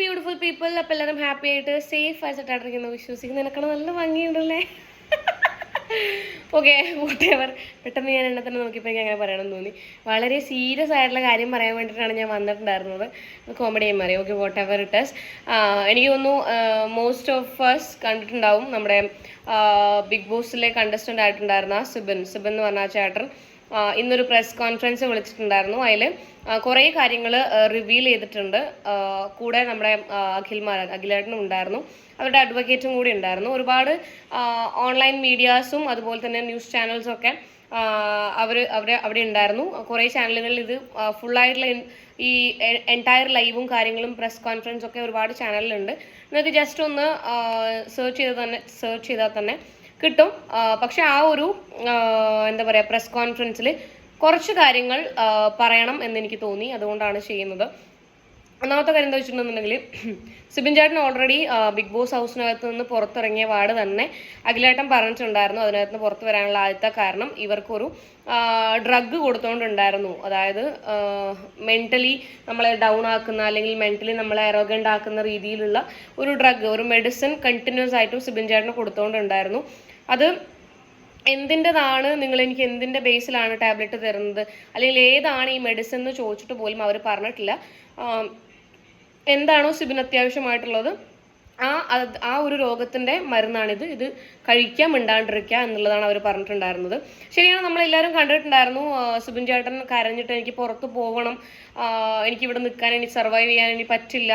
Beautiful people അപ്പം എല്ലാവരും happy ആയിട്ട് സേഫ് ആയിട്ട് വിശ്വസിക്കുന്നു. നിനക്കാണ് നല്ല ഭംഗിയുണ്ടല്ലേ ഓക്കെ വോട്ടെവർ പെട്ടെന്ന് ഞാൻ എന്നെ തന്നെ നോക്കിയപ്പോൾ എനിക്ക് അങ്ങനെ പറയണമെന്ന് തോന്നി. വളരെ സീരിയസ് ആയിട്ടുള്ള കാര്യം പറയാൻ വേണ്ടിയിട്ടാണ് ഞാൻ വന്നിട്ടുണ്ടായിരുന്നത്. കോമഡി മാറി. ഓക്കെ വോട്ട് എവർ ഇട്ടസ് എനിക്ക് തോന്നുന്നു മോസ്റ്റ് ഓഫ് അസ് കണ്ടിട്ടുണ്ടാവും. നമ്മുടെ ബിഗ് ബോസിലെ കണ്ടസ്റ്റന്റ് ആയിട്ടുണ്ടായിരുന്ന സുബൻ. സുബൻ എന്ന് പറഞ്ഞ ചേട്ടൻ. ഇന്നൊരു പ്രസ് കോൺഫറൻസ് വിളിച്ചിട്ടുണ്ടായിരുന്നു. അതിൽ കുറേ കാര്യങ്ങൾ റിവീൽ ചെയ്തിട്ടുണ്ട്. കൂടെ നമ്മുടെ അഖിൽ അഖിൽമാരൻ അഖിലേട്ടനും ഉണ്ടായിരുന്നു. അവരുടെ അഡ്വക്കേറ്റും കൂടി ഉണ്ടായിരുന്നു. ഒരുപാട് ഓൺലൈൻ മീഡിയാസും അതുപോലെ തന്നെ ന്യൂസ് ചാനൽസും ഒക്കെ അവർ അവർ അവിടെ ഉണ്ടായിരുന്നു. കുറേ ചാനലുകളിൽ ഇത് ഫുള്ളായിട്ടുള്ള ഈ എന്റയർ ലൈവും കാര്യങ്ങളും പ്രസ് കോൺഫറൻസും ഒക്കെ ഒരുപാട് ചാനലിലുണ്ട് നിങ്ങൾക്ക് ജസ്റ്റ് ഒന്ന് സെർച്ച് ചെയ്താൽ തന്നെ സെർച്ച് ചെയ്താൽ തന്നെ കിട്ടും. പക്ഷെ ആ ഒരു എന്താ പറയുക പ്രസ് കോൺഫറൻസിൽ കുറച്ച് കാര്യങ്ങൾ പറയണം എന്ന് എനിക്ക് തോന്നി. അതുകൊണ്ടാണ് ചെയ്യുന്നത്. ഒന്നാമത്തെ കാര്യം എന്താ വെച്ചിട്ടുണ്ടെന്നുണ്ടെങ്കിൽ സിബിൻ ചേട്ടൻ ഓൾറെഡി ബിഗ് ബോസ് ഹൗസിനകത്ത് നിന്ന് പുറത്തിറങ്ങിയ വാർഡ് തന്നെ അഖിലേട്ടൻ പറഞ്ഞിട്ടുണ്ടായിരുന്നു. അതിനകത്ത് നിന്ന് പുറത്ത് വരാനുള്ള ആദ്യത്തെ കാരണം ഇവർക്കൊരു ഡ്രഗ് കൊടുത്തോണ്ടുണ്ടായിരുന്നു. അതായത് മെന്റലി നമ്മളെ ഡൗൺ ആക്കുന്ന അല്ലെങ്കിൽ മെന്റലി നമ്മളെ അരോഗന്റ് ആക്കുന്ന രീതിയിലുള്ള ഒരു ഡ്രഗ് ഒരു മെഡിസിൻ കണ്ടിന്യൂസ് ആയിട്ടും സിബിൻ ചേട്ടന് കൊടുത്തോണ്ടുണ്ടായിരുന്നു. അത് എന്തിന്റെതാണ്? നിങ്ങൾ എനിക്ക് എന്തിന്റെ ബേസിലാണ് ടാബ്ലറ്റ് തരുന്നത്? അല്ലെങ്കിൽ ഏതാണ് ഈ മെഡിസിൻ എന്ന് ചോദിച്ചിട്ട് പോലും അവർ പറഞ്ഞിട്ടില്ല. എന്താണോ സിബിന് അത്യാവശ്യമായിട്ടുള്ളത്. ആ ആ ഒരു രോഗത്തിന്റെ മരുന്നാണിത്. ഇത് കഴിക്കാൻ മിണ്ടാണ്ടിരിക്കുക എന്നുള്ളതാണ് അവർ പറഞ്ഞിട്ടുണ്ടായിരുന്നത്. ശരിയാണ് നമ്മളെല്ലാവരും കണ്ടിട്ടുണ്ടായിരുന്നു. സുബിൻ ചേട്ടൻ കരഞ്ഞിട്ട് എനിക്ക് പുറത്ത് പോകണം. എനിക്കിവിടെ നിൽക്കാൻ എനിക്ക് സർവൈവ് ചെയ്യാൻ ഇനി പറ്റില്ല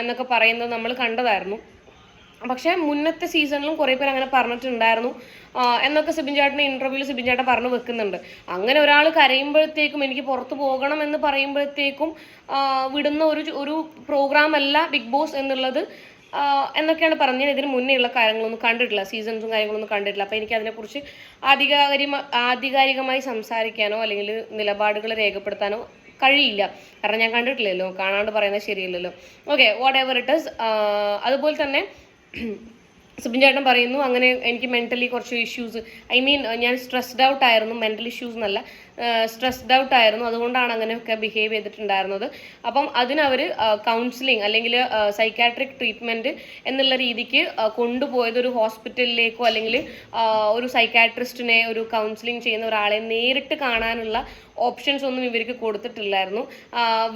എന്നൊക്കെ പറയുന്നത് നമ്മൾ കണ്ടതായിരുന്നു. പക്ഷേ മുന്നത്തെ സീസണിലും കുറേ പേര് അങ്ങനെ പറഞ്ഞിട്ടുണ്ടായിരുന്നു. എന്നൊക്കെ സിബിൻ ചേട്ടന്റെ ഇന്റർവ്യൂവിൽ സിബിൻ ചേട്ടൻ പറഞ്ഞു വെക്കുന്നുണ്ട്. അങ്ങനെ ഒരാൾ കരയുമ്പോഴത്തേക്കും എനിക്ക് പുറത്തു പോകണം എന്ന് പറയുമ്പോഴത്തേക്കും വിടുന്ന ഒരു ഒരു പ്രോഗ്രാം അല്ല ബിഗ് ബോസ് എന്നുള്ളത് എന്നൊക്കെയാണ് പറഞ്ഞത്. ഇതിന് മുന്നേ ഉള്ള കാര്യങ്ങളൊന്നും കണ്ടിട്ടില്ല. സീസൺസും കാര്യങ്ങളൊന്നും കണ്ടിട്ടില്ല. അപ്പോൾ എനിക്ക് അതിനെക്കുറിച്ച് ആധികാരിക ആധികാരികമായി സംസാരിക്കാനോ അല്ലെങ്കിൽ നിലപാടുകൾ രേഖപ്പെടുത്താനോ കഴിയില്ല. കാരണം ഞാൻ കണ്ടിട്ടില്ലല്ലോ. കാണാണ്ട് പറയുന്നത് ശരിയല്ലല്ലോ. Okay whatever it is അതുപോലെ തന്നെ സുബിൻ ചേട്ടൻ പറയുന്നു അങ്ങനെ എനിക്ക് മെന്റലി കുറച്ച് ഇഷ്യൂസ് ഐ മീൻ ഞാൻ സ്ട്രെസ്ഡ് ഔട്ട് ആയിരുന്നു മെന്റൽ ഇഷ്യൂസ് എന്നല്ല. സ്ട്രെസ്ഡ് ഔട്ട് ആയിരുന്നു. അതുകൊണ്ടാണ് അങ്ങനെയൊക്കെ ബിഹേവ് ചെയ്തിട്ടുണ്ടായിരുന്നത്. അപ്പം അതിനവർ കൗൺസിലിംഗ് അല്ലെങ്കിൽ സൈക്കാട്രിക് ട്രീറ്റ്മെന്റ് എന്നുള്ള രീതിക്ക് കൊണ്ടുപോയത് ഒരു ഹോസ്പിറ്റലിലേക്കോ അല്ലെങ്കിൽ ഒരു സൈക്കാട്രിസ്റ്റിനെ ഒരു കൗൺസിലിംഗ് ചെയ്യുന്ന ഒരാളെ നേരിട്ട് കാണാനുള്ള ഓപ്ഷൻസ് ഒന്നും ഇവർക്ക് കൊടുത്തിട്ടില്ലായിരുന്നു.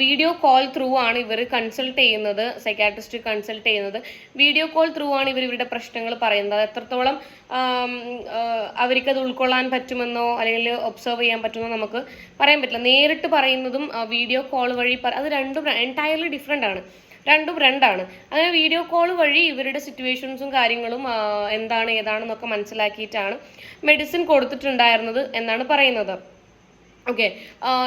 വീഡിയോ കോൾ ത്രൂ ആണ് ഇവർ കൺസൾട്ട് ചെയ്യുന്നത് സൈക്കാട്രിസ്റ്റ് കൺസൾട്ട് ചെയ്യുന്നത്. വീഡിയോ കോൾ ത്രൂ ആണ് ഇവർ ഇവരുടെ പ്രശ്നങ്ങൾ പറയുന്നത്. അത് എത്രത്തോളം അവർക്കത് ഉൾക്കൊള്ളാൻ പറ്റുമെന്നോ അല്ലെങ്കിൽ ഒബ്സർവ് ചെയ്യാൻ പറ്റുമെന്നോ നമുക്ക് പറയാൻ പറ്റില്ല. നേരിട്ട് പറയുന്നതും വീഡിയോ കോൾ വഴി അത് രണ്ടും എന്റയർലി ഡിഫറെന്റ് ആണ്. രണ്ടും രണ്ടാണ് അങ്ങനെ വീഡിയോ കോൾ വഴി ഇവരുടെ സിറ്റുവേഷൻസും കാര്യങ്ങളും എന്താണ് ഏതാണെന്നൊക്കെ മനസ്സിലാക്കിയിട്ടാണ് മെഡിസിൻ കൊടുത്തിട്ടുണ്ടായിരുന്നത് എന്നാണ് പറയുന്നത്. ഓക്കെ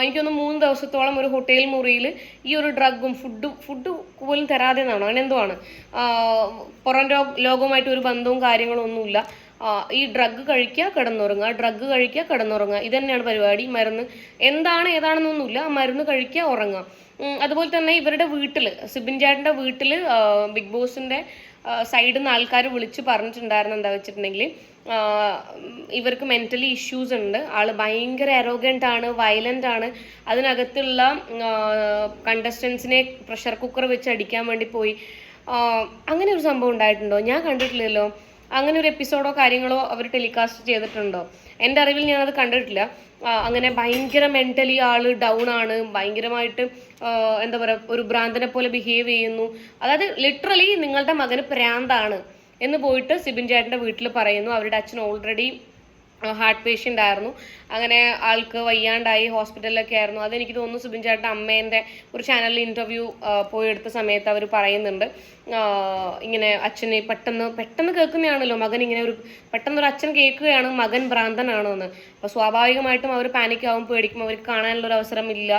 എനിക്കൊന്ന് മൂന്ന് ദിവസത്തോളം ഒരു ഹോട്ടൽ മുറിയിൽ ഈ ഒരു ഡ്രഗും ഫുഡും ഫുഡ് പോലും തരാതെ എന്നാണോ അങ്ങനെ എന്തോ ആണ് പുറം ലോകവുമായിട്ട് ഒരു ബന്ധവും കാര്യങ്ങളും ഒന്നുമില്ല ഈ ഡ്രഗ് കഴിക്കുക കിടന്നുറങ്ങുക ഡ്രഗ് കഴിക്കുക കിടന്നുറങ്ങുക ഇത് തന്നെയാണ് പരിപാടി മരുന്ന്. എന്താണ് ഏതാണെന്നൊന്നുമില്ല. മരുന്ന് കഴിക്കുക ഉറങ്ങുക അതുപോലെ തന്നെ ഇവരുടെ വീട്ടിൽ സിബിൻ ചേട്ടന്റെ വീട്ടിൽ ബിഗ് ബോസിന്റെ സൈഡിൽ നിന്ന് ആൾക്കാർ വിളിച്ച് പറഞ്ഞിട്ടുണ്ടായിരുന്നു എന്താ വെച്ചിട്ടുണ്ടെങ്കിൽ ഇവർക്ക് മെന്റലി ഇഷ്യൂസ് ഉണ്ട്. ആൾ ഭയങ്കര അരോഗന്റ് ആണ് വയലന്റ് ആണ്. അതിനകത്തുള്ള കണ്ടസ്റ്റൻസിനെ പ്രഷർ കുക്കർ വെച്ച് അടിക്കാൻ വേണ്ടി പോയി. അങ്ങനെ ഒരു സംഭവം ഉണ്ടായിട്ടുണ്ടോ? ഞാൻ കണ്ടിട്ടില്ലല്ലോ. അങ്ങനെ ഒരു എപ്പിസോഡോ കാര്യങ്ങളോ അവർ ടെലികാസ്റ്റ് ചെയ്തിട്ടുണ്ടോ? എന്റെ അറിവിൽ ഞാനത് കണ്ടിട്ടില്ല. അങ്ങനെ ഭയങ്കര മെന്റലി ആൾ ഡൗൺ ആണ്. ഭയങ്കരമായിട്ട് എന്താ പറയുക ഒരു ഭ്രാന്തനെ പോലെ ബിഹേവ് ചെയ്യുന്നു. അതായത് ലിറ്ററലി നിങ്ങളുടെ മകന് പ്രാന്താണ് എന്ന് പോയിട്ട് സിബിൻ ചേട്ടന്റെ വീട്ടിൽ പറയുന്നു. അവരുടെ അച്ഛൻ ഓൾറെഡി ഹാർട്ട് പേഷ്യന്റ് ആയിരുന്നു. അങ്ങനെ ആൾക്ക് വയ്യാണ്ടായി ഹോസ്പിറ്റലിലൊക്കെ ആയിരുന്നു. അതെനിക്ക് തോന്നുന്നു സുബിൻ ചേട്ടൻ അമ്മേന്റെ ഒരു ചാനലിൽ ഇന്റർവ്യൂ പോയി എടുത്ത സമയത്ത് അവർ പറയുന്നുണ്ട്. ഇങ്ങനെ അച്ഛനെ പെട്ടെന്ന് പെട്ടെന്ന് കേൾക്കുന്നതാണല്ലോ. മകൻ ഇങ്ങനെ ഒരു പെട്ടെന്ന് ഒരു അച്ഛൻ കേൾക്കുകയാണ് മകൻ ഭ്രാന്തനാണോ എന്ന് അപ്പോൾ സ്വാഭാവികമായിട്ടും അവർ പാനിക് ആവും പേടിക്കും. അവർക്ക് കാണാനുള്ള ഒരു അവസരമില്ല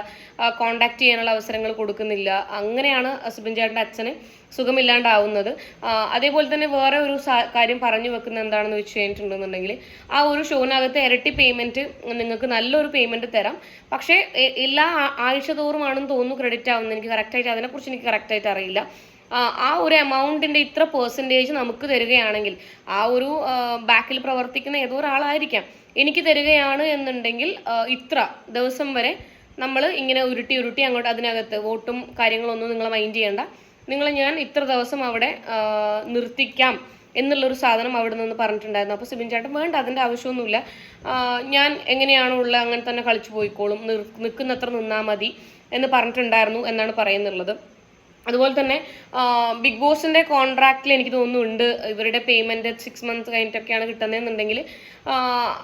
കോണ്ടാക്ട് ചെയ്യാനുള്ള അവസരങ്ങൾ കൊടുക്കുന്നില്ല. അങ്ങനെയാണ് സുബിൻ ചേട്ടന്റെ അച്ഛന് സുഖമില്ലാണ്ടാവുന്നത്. അതേപോലെ തന്നെ വേറെ ഒരു കാര്യം പറഞ്ഞു വെക്കുന്ന എന്താണെന്ന് വെച്ച് കഴിഞ്ഞിട്ടുണ്ടെന്നുണ്ടെങ്കിൽ ആ ഒരു ഷോനകത്ത് ഇരട്ടി പേയ്മെന്റ് നിങ്ങൾക്ക് നല്ലൊരു പേയ്മെന്റ് തരാം. പക്ഷേ എല്ലാ ആഴ്ച തോറുമാണെന്ന് തോന്നുന്നു ക്രെഡിറ്റ് ആവുന്നത്. എനിക്ക് കറക്റ്റായിട്ട് അതിനെക്കുറിച്ച് എനിക്ക് കറക്റ്റായിട്ട് അറിയില്ല. ആ, ഒരു എമൗണ്ടിന്റെ ഇത്ര പെർസെന്റേജ് നമുക്ക് തരികയാണെങ്കിൽ ആ ഒരു ബാക്കിൽ പ്രവർത്തിക്കുന്ന ഏതോ ഒരാളായിരിക്കാം. എനിക്ക് തരികയാണ് എന്നുണ്ടെങ്കിൽ ഇത്ര ദിവസം വരെ നമ്മൾ ഇങ്ങനെ ഉരുട്ടി ഉരുട്ടി അങ്ങോട്ട് അതിനകത്ത് വോട്ടും കാര്യങ്ങളൊന്നും നിങ്ങൾ മൈൻഡ് ചെയ്യണ്ട. നിങ്ങളെ ഞാൻ ഇത്ര ദിവസം അവിടെ നിർത്തിക്കാം എന്നുള്ളൊരു സാധനം അവിടെ നിന്ന് പറഞ്ഞിട്ടുണ്ടായിരുന്നു. അപ്പോൾ സിബിൻ ചേട്ടൻ വേണ്ട അതിന്റെ ആവശ്യമൊന്നുമില്ല. ഞാൻ എങ്ങനെയാണോ ഉള്ളത് അങ്ങനെ തന്നെ കളിച്ചു പോയിക്കോളും നിൽക്കുന്നത്ര നിന്നാൽ മതി എന്ന് പറഞ്ഞിട്ടുണ്ടായിരുന്നു എന്നാണ് പറയുന്നുള്ളത്. അതുപോലെ തന്നെ ബിഗ് ബോസിന്റെ കോൺട്രാക്റ്റിൽ എനിക്ക് തോന്നുന്നുണ്ട് ഇവരുടെ പേയ്മെന്റ് സിക്സ് മന്ത്സ് കഴിഞ്ഞിട്ടൊക്കെയാണ് കിട്ടുന്നതെന്നുണ്ടെങ്കിൽ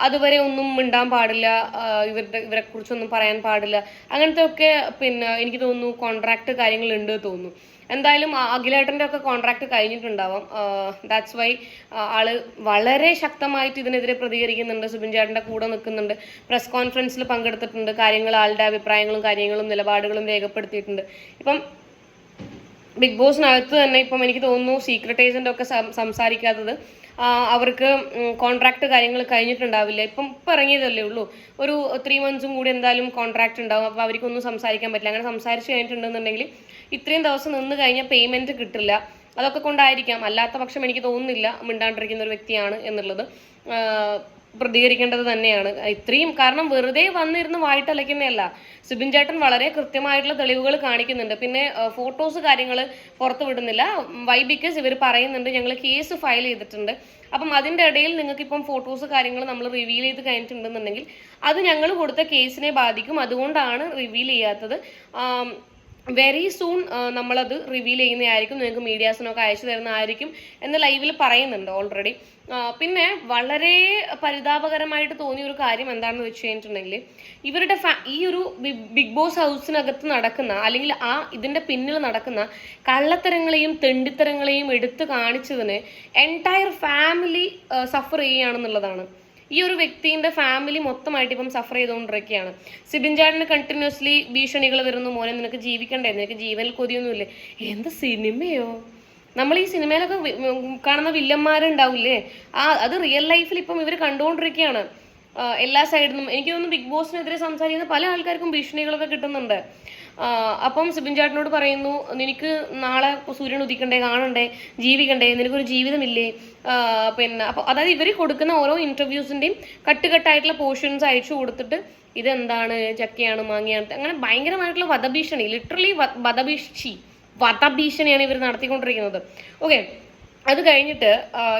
അതുവരെ ഒന്നും മിണ്ടാൻ പാടില്ല. ഇവരുടെ ഇവരെ കുറിച്ചൊന്നും പറയാൻ പാടില്ല. അങ്ങനത്തെ ഒക്കെ പിന്നെ എനിക്ക് തോന്നുന്നു കോൺട്രാക്ട് കാര്യങ്ങളുണ്ട് തോന്നുന്നു. എന്തായാലും അഖിലേട്ടന്റെ ഒക്കെ കോൺട്രാക്ട് കഴിഞ്ഞിട്ടുണ്ടാവാം. ദാറ്റ്സ് വൈ ആൾ വളരെ ശക്തമായിട്ട് ഇതിനെതിരെ പ്രതികരിക്കുന്നുണ്ട്. സുബിൻ ചേട്ടന്റെ കൂടെ നിൽക്കുന്നുണ്ട്. പ്രസ് കോൺഫറൻസിൽ പങ്കെടുത്തിട്ടുണ്ട്. കാര്യങ്ങൾ ആളുടെ അഭിപ്രായങ്ങളും കാര്യങ്ങളും നിലപാടുകളും രേഖപ്പെടുത്തിയിട്ടുണ്ട്. ഇപ്പം ബിഗ് ബോസിനകത്ത് തന്നെ ഇപ്പം എനിക്ക് തോന്നുന്നു സീക്രട്ട് ഏജന്റ് ഒക്കെ സംസാരിക്കാത്തത് അവർക്ക് കോൺട്രാക്ട് കാര്യങ്ങൾ കഴിഞ്ഞിട്ടുണ്ടാവില്ല. ഇപ്പം ഇപ്പം ഇറങ്ങിയതല്ലേ ഉള്ളൂ. ഒരു ത്രീ മന്ത്സും കൂടി എന്തായാലും കോൺട്രാക്ട് ഉണ്ടാവും. അപ്പോൾ അവർക്കൊന്നും സംസാരിക്കാൻ പറ്റില്ല. അങ്ങനെ സംസാരിച്ച് കഴിഞ്ഞിട്ടുണ്ടെന്നുണ്ടെങ്കിൽ ഇത്രയും ദിവസം നിന്ന് കഴിഞ്ഞാൽ പേയ്മെന്റ് കിട്ടില്ല. അതൊക്കെ കൊണ്ടായിരിക്കാം. അല്ലാത്ത പക്ഷം എനിക്ക് തോന്നുന്നില്ല മിണ്ടാണ്ടിരിക്കുന്ന ഒരു വ്യക്തിയാണ് എന്നുള്ളത്. പ്രതികരിക്കേണ്ടത് തന്നെയാണ്. ഇത്രയും കാരണം വെറുതെ വന്നിരുന്ന് വായിട്ടലയ്ക്കുന്നതല്ല. സുബിൻ ചേട്ടൻ വളരെ കൃത്യമായിട്ടുള്ള തെളിവുകൾ കാണിക്കുന്നുണ്ട്. പിന്നെ ഫോട്ടോസ് കാര്യങ്ങൾ പുറത്തു വിടുന്നില്ല. വൈ ബിക്കോസ് ഇവർ പറയുന്നുണ്ട്. ഞങ്ങൾ കേസ് ഫയൽ ചെയ്തിട്ടുണ്ട്. അപ്പം അതിന്റെ ഇടയിൽ നിങ്ങൾക്ക് ഇപ്പം ഫോട്ടോസ് കാര്യങ്ങൾ നമ്മൾ റിവീൽ ചെയ്ത് കഴിഞ്ഞിട്ടുണ്ടെന്നുണ്ടെങ്കിൽ അത് ഞങ്ങൾ കൊടുത്ത കേസിനെ ബാധിക്കും. അതുകൊണ്ടാണ് റിവീൽ ചെയ്യാത്തത്. വെരി സൂൺ നമ്മളത് റിവീൽ ചെയ്യുന്നതായിരിക്കും. നിങ്ങൾക്ക് മീഡിയാസിനൊക്കെ അയച്ചു തരുന്നതായിരിക്കും എന്ന് ലൈവിൽ പറയുന്നുണ്ട് ഓൾറെഡി പിന്നെ വളരെ പരിതാപകരമായിട്ട് തോന്നിയ ഒരു കാര്യം എന്താണെന്ന് വെച്ച് കഴിഞ്ഞിട്ടുണ്ടെങ്കിൽ ഇവരുടെ ഈ ഒരു ബിഗ് ബോസ് ഹൗസിനകത്ത് നടക്കുന്ന അല്ലെങ്കിൽ ആ ഇതിന്റെ പിന്നിൽ നടക്കുന്ന കള്ളത്തരങ്ങളെയും തെണ്ടിത്തരങ്ങളെയും എടുത്തു കാണിച്ചതിന് എന്റയർ ഫാമിലി സഫർ ചെയ്യുകയാണെന്നുള്ളതാണ്. ഈ ഒരു വ്യക്തിന്റെ ഫാമിലി മൊത്തമായിട്ട് ഇപ്പം സഫർ ചെയ്തുകൊണ്ടിരിക്കുകയാണ്. സിബിൻ ചാടിന് കണ്ടിന്യൂസ്ലി ഭീഷണികൾ വരുന്നു. മോനെ നിനക്ക് ജീവിക്കണ്ടേ? നിനക്ക് ജീവനിൽ കൊതിയൊന്നുമില്ലേ? എന്ത് സിനിമയോ? നമ്മൾ ഈ സിനിമയിലൊക്കെ കാണുന്ന വില്ലന്മാരുണ്ടാവില്ലേ? ആ അത് റിയൽ ലൈഫിൽ ഇപ്പം ഇവർ കണ്ടുകൊണ്ടിരിക്കുകയാണ്. എല്ലാ സൈഡിൽ നിന്നും എനിക്ക് തോന്നുന്നു ബിഗ് ബോസിനെതിരെ സംസാരിക്കുന്ന പല ആൾക്കാർക്കും ഭീഷണികളൊക്കെ കിട്ടുന്നുണ്ട്. അപ്പം സിബിൻ ചേട്ടനോട് പറയുന്നു നിനക്ക് നാളെ സൂര്യൻ ഉദിക്കണ്ടേ കാണണ്ടേ ജീവിക്കണ്ടേ നിനക്കൊരു ജീവിതമില്ലേ? പിന്നെ അപ്പോൾ അതായത് ഇവർ കൊടുക്കുന്ന ഓരോ ഇന്റർവ്യൂസിന്റെയും കട്ട് കട്ടായിട്ടുള്ള പോർഷൻസ് അയച്ചു കൊടുത്തിട്ട് ഇതെന്താണ് ചക്കയാണ് മാങ്ങയാണ് അങ്ങനെ ഭയങ്കരമായിട്ടുള്ള വധഭീഷണി ലിറ്ററലി വധഭീഷി വധഭീഷണിയാണ് ഇവർ നടത്തിക്കൊണ്ടിരിക്കുന്നത്. ഓക്കെ അത് കഴിഞ്ഞിട്ട്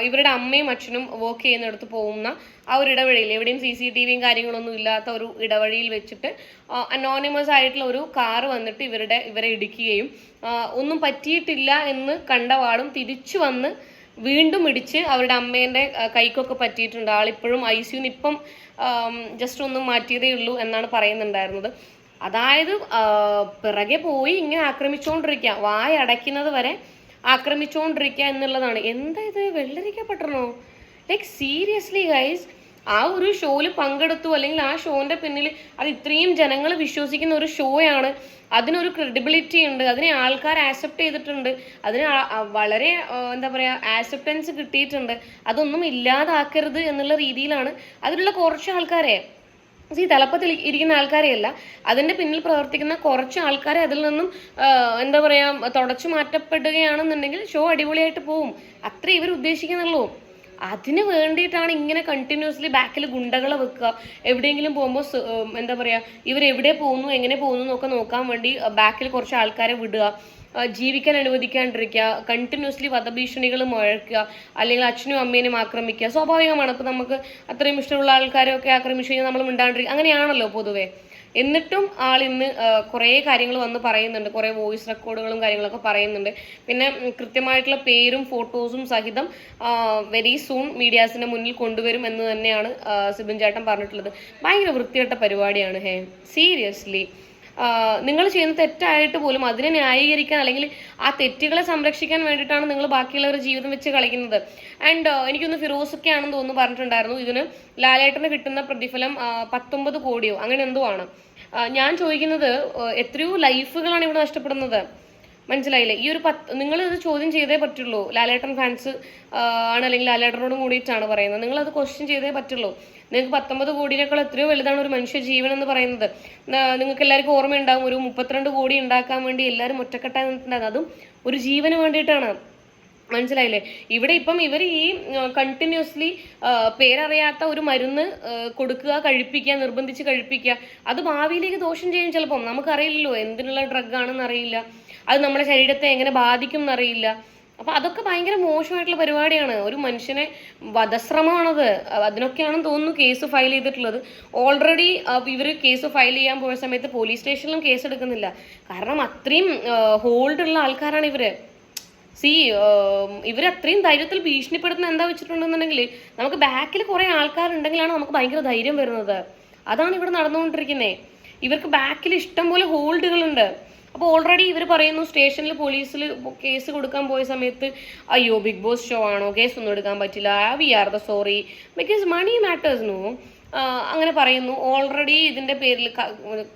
ഇവരുടെ അമ്മയും അച്ഛനും വർക്ക് ചെയ്യുന്നിടത്ത് പോകുന്ന ആ ഒരു ഇടവഴിയിൽ എവിടെയും സി സി ടി വിയും കാര്യങ്ങളൊന്നും ഇല്ലാത്ത ഒരു ഇടവഴിയിൽ വെച്ചിട്ട് അനോണിമസ് ആയിട്ടുള്ള ഒരു കാറ് വന്നിട്ട് ഇവരുടെ ഇവരെ ഇടിക്കുകയും ഒന്നും പറ്റിയിട്ടില്ല എന്ന് കണ്ടപാടും തിരിച്ചു വന്ന് വീണ്ടും ഇടിച്ച് അവരുടെ അമ്മേന്റെ കൈക്കൊക്കെ പറ്റിയിട്ടുണ്ട്. ആളിപ്പോഴും ഐ സിയുന്ന് ഇപ്പം ജസ്റ്റ് ഒന്നും മാറ്റിയതേ ഉള്ളൂ എന്നാണ് പറയുന്നുണ്ടായിരുന്നത്. അതായത് പിറകെ പോയി ഇങ്ങനെ ആക്രമിച്ചുകൊണ്ടിരിക്കുക വായ അടയ്ക്കുന്നത് വരെ ആക്രമിച്ചുകൊണ്ടിരിക്കുക എന്നുള്ളതാണ്. എന്താ ഇത്? വെള്ളരിക്ക വെള്ളരിക്കപ്പെട്ടണോ? ലൈക്ക് സീരിയസ്ലി ഗൈസ് ആ ഒരു ഷോയിൽ പങ്കെടുത്തു. അല്ലെങ്കിൽ ആ ഷോന്റെ പിന്നിൽ അത് ഇത്രയും ജനങ്ങൾ വിശ്വസിക്കുന്ന ഒരു ഷോയാണ്. അതിനൊരു ക്രെഡിബിലിറ്റി ഉണ്ട്. അതിനെ ആൾക്കാർ ആക്സെപ്റ്റ് ചെയ്തിട്ടുണ്ട്. അതിന് വളരെ എന്താ പറയുക ആക്സെപ്റ്റൻസ് കിട്ടിയിട്ടുണ്ട്. അതൊന്നും ഇല്ലാതാക്കരുത് എന്നുള്ള രീതിയിലാണ് അതിലുള്ള കുറച്ച് ആൾക്കാരെ. ഈ തലപ്പത്തിൽ ഇരിക്കുന്ന ആൾക്കാരെയല്ല. അതിന്റെ പിന്നിൽ പ്രവർത്തിക്കുന്ന കുറച്ച് ആൾക്കാരെ അതിൽ നിന്നും എന്താ പറയാ തുടച്ചു മാറ്റപ്പെടുകയാണെന്നുണ്ടെങ്കിൽ ഷോ അടിപൊളിയായിട്ട് പോവും. അത്ര ഇവർ ഉദ്ദേശിക്കുന്നുള്ളൂ. അതിന് വേണ്ടിയിട്ടാണ് ഇങ്ങനെ കണ്ടിന്യൂസ്ലി ബാക്കിൽ ഗുണ്ടകളെ വെക്കുക. എവിടെയെങ്കിലും പോകുമ്പോൾ എന്താ പറയാ ഇവർ എവിടെ പോകുന്നു എങ്ങനെ പോകുന്നു എന്നൊക്കെ നോക്കാൻ വേണ്ടി ബാക്കിൽ കുറച്ച് ആൾക്കാരെ വിടുക. ജീവിക്കാൻ അനുവദിക്കാണ്ടിരിക്കുക കണ്ടിന്യൂസ്ലി വധഭീഷണികൾ മുഴക്കുക അല്ലെങ്കിൽ അച്ഛനും അമ്മേനും ആക്രമിക്കുക. സ്വാഭാവികമാണ്. അപ്പം നമുക്ക് അത്രയും ഇഷ്ടമുള്ള ആൾക്കാരെയൊക്കെ ആക്രമിച്ചു കഴിഞ്ഞാൽ നമ്മൾ മിണ്ടാണ്ടിരിക്കുക. അങ്ങനെയാണല്ലോ പൊതുവേ. എന്നിട്ടും ആൾ ഇന്ന് കുറേ കാര്യങ്ങൾ വന്ന് പറയുന്നുണ്ട്. കുറേ വോയിസ് റെക്കോർഡുകളും കാര്യങ്ങളൊക്കെ പറയുന്നുണ്ട്. പിന്നെ കൃത്യമായിട്ടുള്ള പേരും ഫോട്ടോസും സഹിതം വെരി സൂൺ മീഡിയാസിന്റെ മുന്നിൽ കൊണ്ടുവരും എന്ന് തന്നെയാണ് സിബിൻ ചേട്ടൻ പറഞ്ഞിട്ടുള്ളത്. ഭയങ്കര വൃത്തികെട്ട പരിപാടിയാണ് ഹേ. സീരിയസ്ലി നിങ്ങൾ ചെയ്യുന്ന തെറ്റായിട്ട് പോലും അതിനെ ന്യായീകരിക്കാൻ അല്ലെങ്കിൽ ആ തെറ്റുകളെ സംരക്ഷിക്കാൻ വേണ്ടിയിട്ടാണ് നിങ്ങൾ ബാക്കിയുള്ളവരുടെ ജീവിതം വെച്ച് കളിക്കുന്നത്. ആൻഡ് എനിക്കൊന്ന് ഫിറോസൊക്കെ ആണെന്ന് തോന്നുന്നു പറഞ്ഞിട്ടുണ്ടായിരുന്നു. ഇതിന് ലാലേട്ടന് കിട്ടുന്ന പ്രതിഫലം പത്തൊമ്പത് കോടിയോ അങ്ങനെ എന്തോ ആണ്. ഞാൻ ചോദിക്കുന്നത് എത്രയോ ലൈഫുകളാണ് ഇവിടെ നഷ്ടപ്പെടുന്നത്. മനസ്സിലായില്ലേ? ഈ ഒരു പത്ത് നിങ്ങൾ ഇത് ചോദ്യം ചെയ്തേ പറ്റുള്ളൂ. ലാലേട്ടൻ ഫാൻസ് ആണ് അല്ലെങ്കിൽ ലാലേട്ടനോടും കൂടിയിട്ടാണ് പറയുന്നത്. നിങ്ങൾ അത് ക്വസ്റ്റ്യൻ ചെയ്തേ പറ്റുള്ളൂ. നിങ്ങൾക്ക് പത്തൊമ്പത് കോടിയേക്കാൾ എത്രയോ വലുതാണ് ഒരു മനുഷ്യ ജീവൻ എന്ന് പറയുന്നത്. നിങ്ങൾക്ക് എല്ലാവർക്കും ഓർമ്മയുണ്ടാകും ഒരു മുപ്പത്തിരണ്ട് കോടി ഉണ്ടാക്കാൻ വേണ്ടി എല്ലാവരും ഒറ്റക്കെട്ടായി നിന്നിട്ടുണ്ടായിരുന്നു. അതും ഒരു ജീവന് വേണ്ടിയിട്ടാണ്. മനസ്സിലായില്ലേ? ഇവിടെ ഇപ്പം ഇവർ ഈ കണ്ടിന്യൂസ്ലി പേരറിയാത്ത ഒരു മരുന്ന് കൊടുക്കുക കഴിപ്പിക്കുക നിർബന്ധിച്ച് കഴിപ്പിക്കുക അത് ഭാവിയിലേക്ക് ദോഷം ചെയ്യും ചിലപ്പം. നമുക്കറിയില്ലല്ലോ എന്തിനുള്ള ഡ്രഗ് ആണെന്ന് അറിയില്ല. അത് നമ്മുടെ ശരീരത്തെ എങ്ങനെ ബാധിക്കും എന്നറിയില്ല അപ്പൊ അതൊക്കെ ഭയങ്കര മോശമായിട്ടുള്ള പരിപാടിയാണ്. ഒരു മനുഷ്യനെ വധശ്രമമാണത്. അതിനൊക്കെയാണെന്ന് തോന്നുന്നു കേസ് ഫയൽ ചെയ്തിട്ടുള്ളത്. ഓൾറെഡി ഇവർ കേസ് ഫയൽ ചെയ്യാൻ പോയ സമയത്ത് പോലീസ് സ്റ്റേഷനിലും കേസ് എടുക്കുന്നില്ല. കാരണം അത്രയും ഹോൾഡ് ഉള്ള ആൾക്കാരാണ് ഇവർ. സി ഇവർ അത്രയും ധൈര്യത്തിൽ ഭീഷണിപ്പെടുത്തുന്ന എന്താ വെച്ചിട്ടുണ്ടെന്നുണ്ടെങ്കിൽ നമുക്ക് ബാക്കിൽ കുറെ ആൾക്കാരുണ്ടെങ്കിലാണ് നമുക്ക് ഭയങ്കര ധൈര്യം വരുന്നത്. അതാണ് ഇവിടെ നടന്നുകൊണ്ടിരിക്കുന്നത് ഇവർക്ക് ബാക്കിൽ ഇഷ്ടം പോലെ ഹോൾഡുകളുണ്ട്. അപ്പോൾ ഓൾറെഡി ഇവർ പറയുന്നു സ്റ്റേഷനിൽ പോലീസിൽ കേസ് കൊടുക്കാൻ പോയ സമയത്ത് അയ്യോ ബിഗ് ബോസ് ഷോ ആണോ? കേസ് ഒന്നും എടുക്കാൻ പറ്റില്ല. We are the sorry because money matters no അങ്ങനെ പറയുന്നു. ഓൾറെഡി ഇതിന്റെ പേരിൽ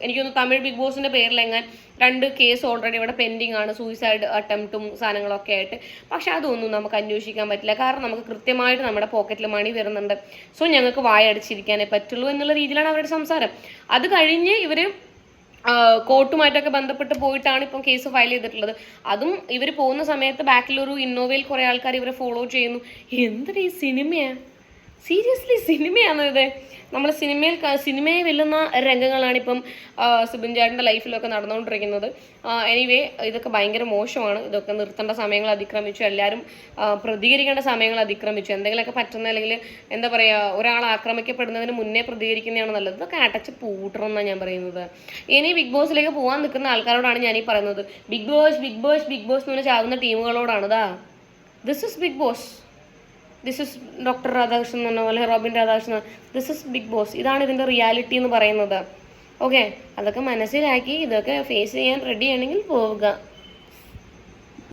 എനിക്കൊന്ന് തമിഴ് ബിഗ് ബോസിന്റെ പേരിൽ എങ്ങാൻ രണ്ട് കേസ് ഓൾറെഡി ഇവിടെ പെൻഡിങ് ആണ്. സൂയിസൈഡ് അറ്റംപ്റ്റും സാധനങ്ങളൊക്കെ ആയിട്ട്. പക്ഷെ അതൊന്നും നമുക്ക് അന്വേഷിക്കാൻ പറ്റില്ല. കാരണം നമുക്ക് കൃത്യമായിട്ട് നമ്മുടെ പോക്കറ്റിൽ മണി വരുന്നുണ്ട്. സോ ഞങ്ങൾക്ക് വായടിച്ചിരിക്കാനേ പറ്റുള്ളൂ എന്നുള്ള രീതിയിലാണ് അവരുടെ സംസാരം. അത് കഴിഞ്ഞ് ഇവർ കോർട്ടുമായിട്ടൊക്കെ ബന്ധപ്പെട്ട് പോയിട്ടാണ് ഇപ്പം കേസ് ഫയൽ ചെയ്തിട്ടുള്ളത്. അതും ഇവർ പോകുന്ന സമയത്ത് ബാക്കിലൊരു ഇന്നോവയിൽ കുറേ ആൾക്കാർ ഇവരെ ഫോളോ ചെയ്യുന്നു. എന്തൊരു ഈ സിനിമയാ സീരിയസ്ലി സിനിമയാണോ ഇത്? നമ്മൾ സിനിമയിൽ സിനിമയെ വെല്ലുന്ന രംഗങ്ങളാണ് ഇപ്പം സുബിൻ ചാടിന്റെ ലൈഫിലൊക്കെ നടന്നുകൊണ്ടിരിക്കുന്നത് എനിവേ ഇതൊക്കെ ഭയങ്കര മോശമാണ്. ഇതൊക്കെ നിർത്തേണ്ട സമയങ്ങൾ അതിക്രമിച്ചു. എല്ലാവരും പ്രതികരിക്കേണ്ട സമയങ്ങൾ അതിക്രമിച്ചു. എന്തെങ്കിലുമൊക്കെ പറ്റുന്ന അല്ലെങ്കിൽ എന്താ പറയുക ഒരാൾ ആക്രമിക്കപ്പെടുന്നതിന് മുന്നേ പ്രതികരിക്കുന്നതാണ് നല്ലത്. ഇതൊക്കെ അടച്ച് പൂട്ടണം ഞാൻ പറയുന്നത്. ഇനി ബിഗ് ബോസിലേക്ക് പോകാൻ നിൽക്കുന്ന ആൾക്കാരോടാണ് ഞാൻ പറയുന്നത്. Big boss big boss big boss എന്ന് പറഞ്ഞാൽ ചാവുന്ന ടീമുകളോടാണ് ദാ. This is big boss this is doctor Radhakrishnan എന്നോ അല്ലെങ്കിൽ Robin Radhakrishnan this is big boss ഇതാണ് ഇതിന്റെ റിയാലിറ്റി എന്ന് പറയുന്നത്. ഓക്കെ അതൊക്കെ മനസ്സിലാക്കി ഇതൊക്കെ ഫേസ് ചെയ്യാൻ റെഡി ആണെങ്കിൽ പോവുക.